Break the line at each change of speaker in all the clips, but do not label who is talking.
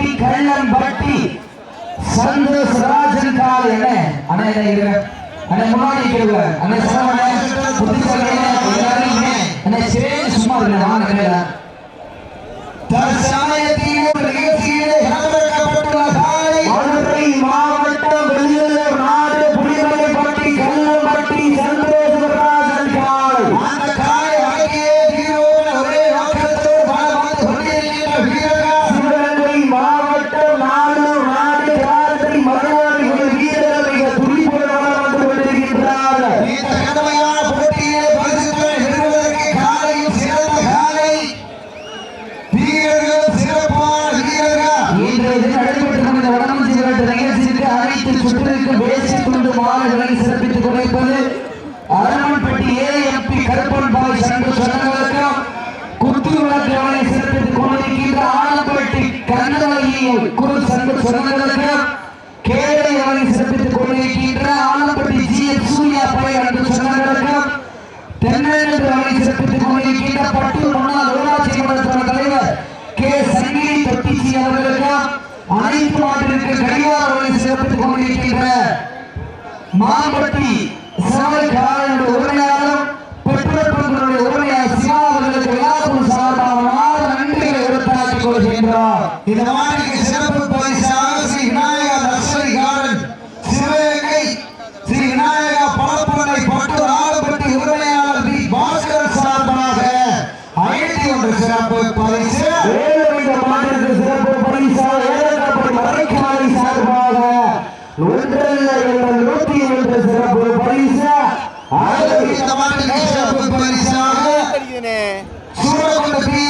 பட்டி கள்ளன் பட்டி. சந்தோஷ் ராஜன் கால் என்ன? அண்ணா என்ன இருங்க அண்ணா முன்னாடி கேளுங்க அண்ணா சரவணன் புத்திசல்ல என்ன எல்லாரும் என்ன சும்மா இல்லை நான் கிடையாது குரு சங்க சொந்தங்களுக்கு கேளை அவனை சிறப்பித்துக் கொண்டிருக்கின்ற ஆலப்பட்டி ஜி எஸ் சூர்யா பழைய அன்பு சொந்தங்களுக்கு தென்னெழுந்து அவனை சிறப்பித்துக் கொண்டிருக்கின்ற பட்டூர் முன்னாள் ஊராட்சி மன்றத்தின தலைவர் கே. சங்கிலி தொட்டிச்சி அவர்களுக்கு அனைத்து ஆண்டிற்கு கடிவார அவனை சிறப்பித்துக் கொண்டிருக்கின்ற மாம்பட்டி சாலை காலனுடைய Peace.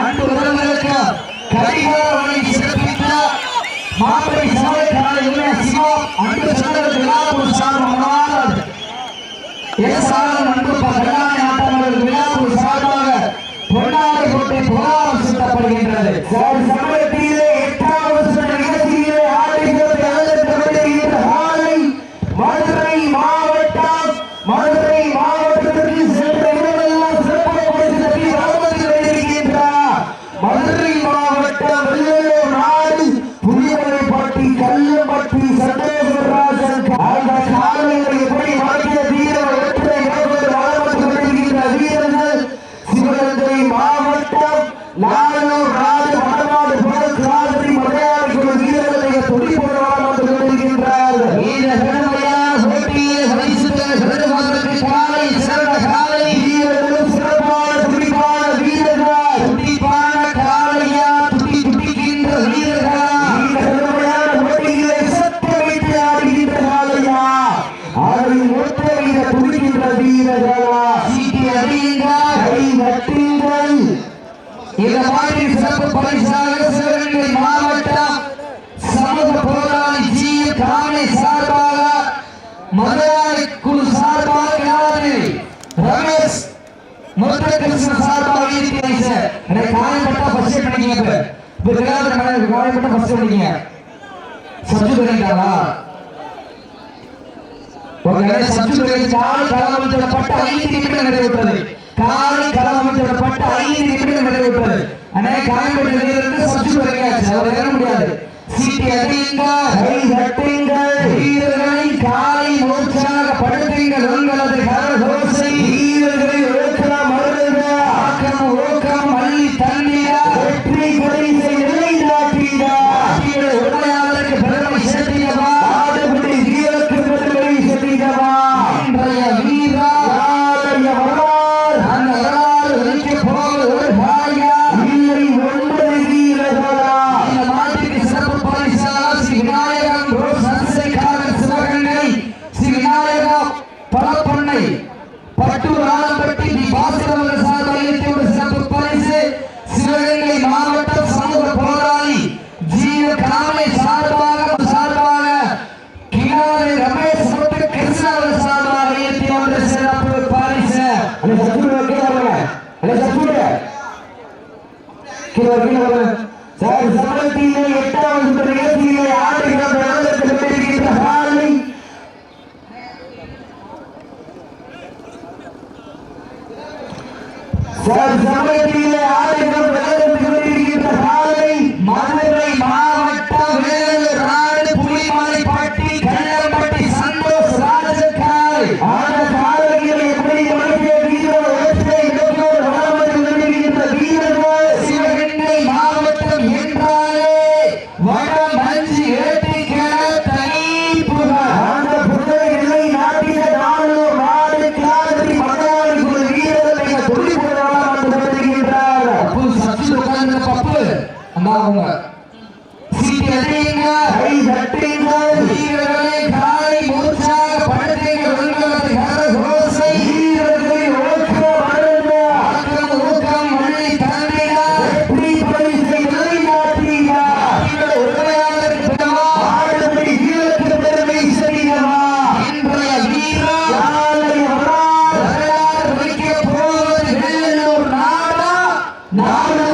அன்பு முதல்வருக்கு கடிகாரங்களை சிறப்பித்த மாப்பிள்ளை சமயத்தினால் இளைய சிவா அன்பு சொந்தங்கள் விழாபூர் சார்பாக எஸ் ஆர் அன்பு கல்யாண சுட்டப்படுகின்றது. ನಾನು மதுரை குழு சார்பாக ரமேஷ். முத்தகிருஷ்ண சார்பாக எனக்கு காயப்பட்டா ஃபர்ஸ்ட் எய்ட் பண்ணிங்க இப்போ. தெரியாத மேடம் காயப்பட்டா ஃபர்ஸ்ட் எய்ட் பண்ணிங்க சஞ்சு பண்ணிட்டாரா ஒருவேளை சஞ்சு பண்ணி கால் கலவரத்தில் பட்ட ஐந்து நிமிடம் நிறைவேற்றது கால் கலவரத்தில் பட்ட ஐந்து நிமிடம் நிறைவேற்றது அண்ணே காயப்பட்ட சஞ்சு பண்ணியாச்சு அவர் ஏற முடியாது. சிக்கடிங்கள் கை தட்டுங்கள் வீரர்களை காலை மூச்சாக படுத்துங்கள். உங்களது கரசோ Davi, マジ？Nada.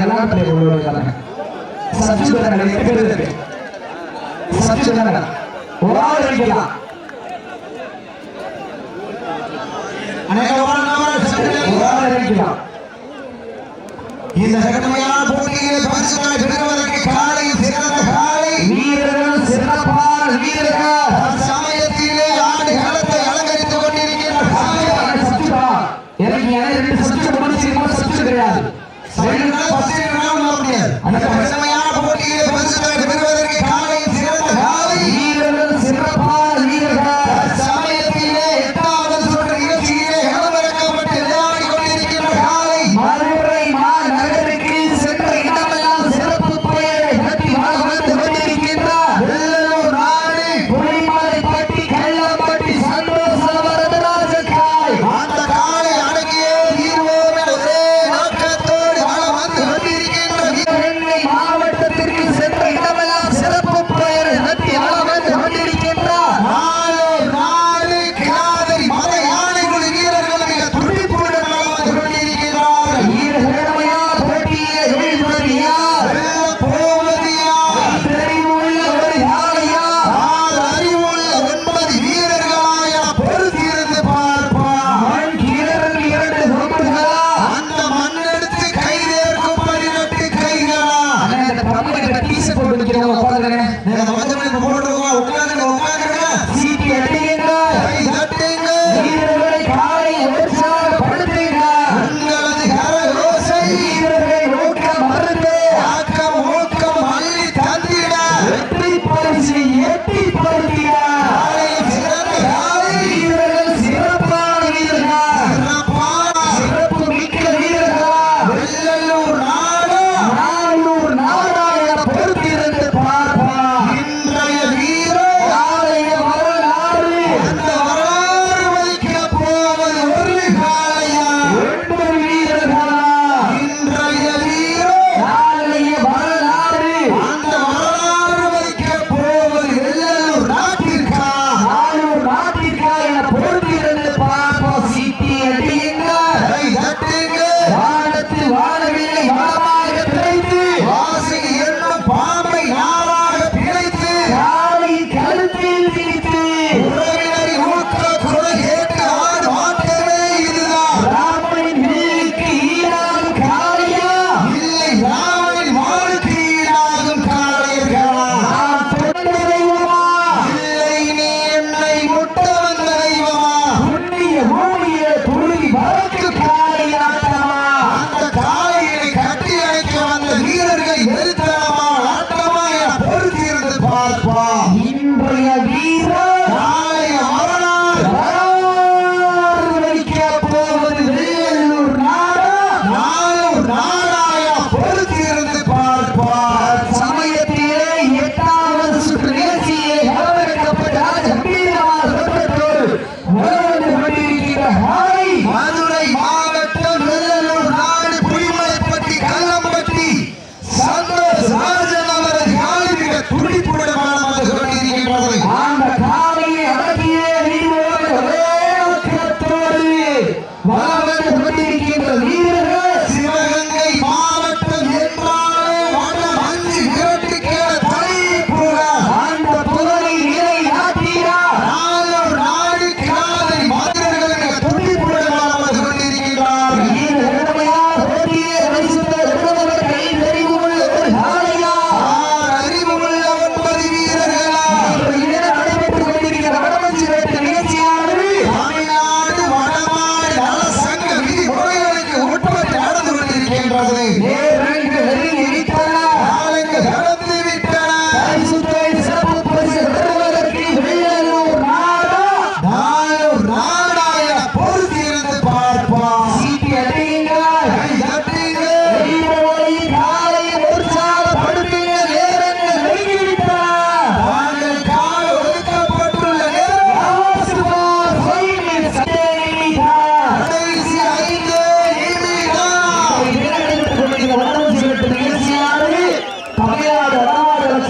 எல்லாத்திலே கொண்டு வருகிறாங்க சச்சுதரங்கள் எட்டு பேர் இருக்கு சச்சுதரங்கள் ஒரு ஆள் அடிக்கலாம் அநேகமான
இந்த சகமையான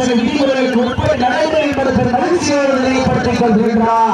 சில விதிமுறைகளுக்கு உட்பட நடைமுறைப்படுத்த மகிழ்ச்சியோடு நிலைப்படுத்திக் கொள்கின்றார்.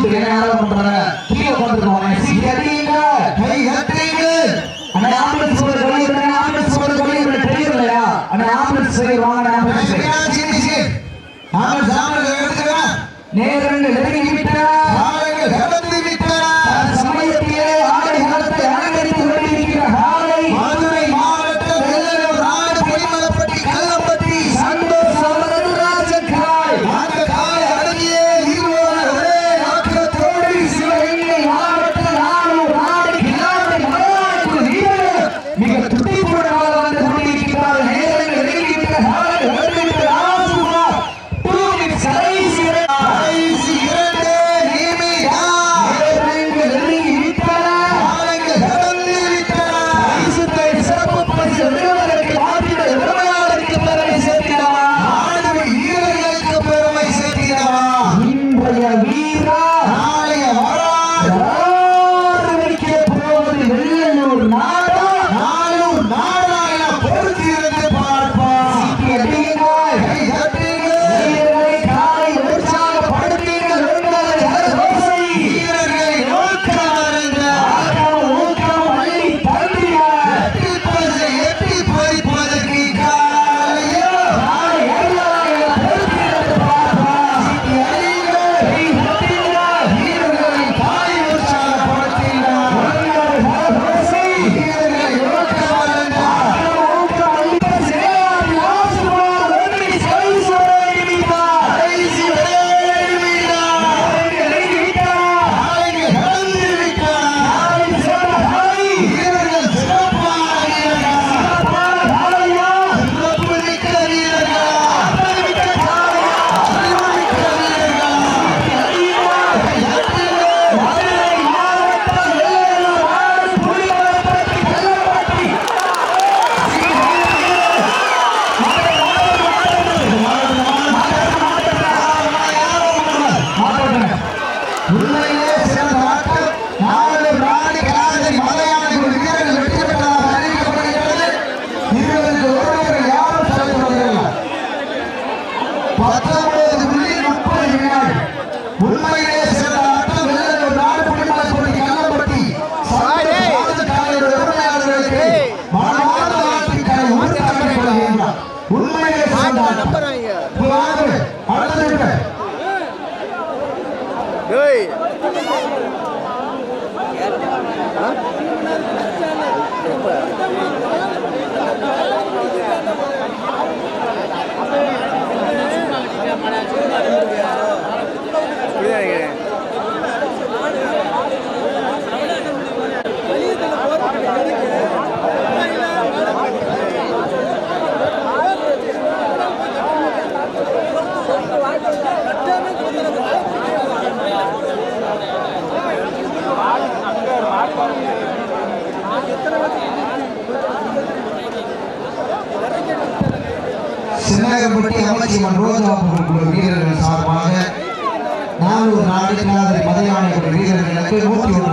பண்றாங்க রাখেন মতিউর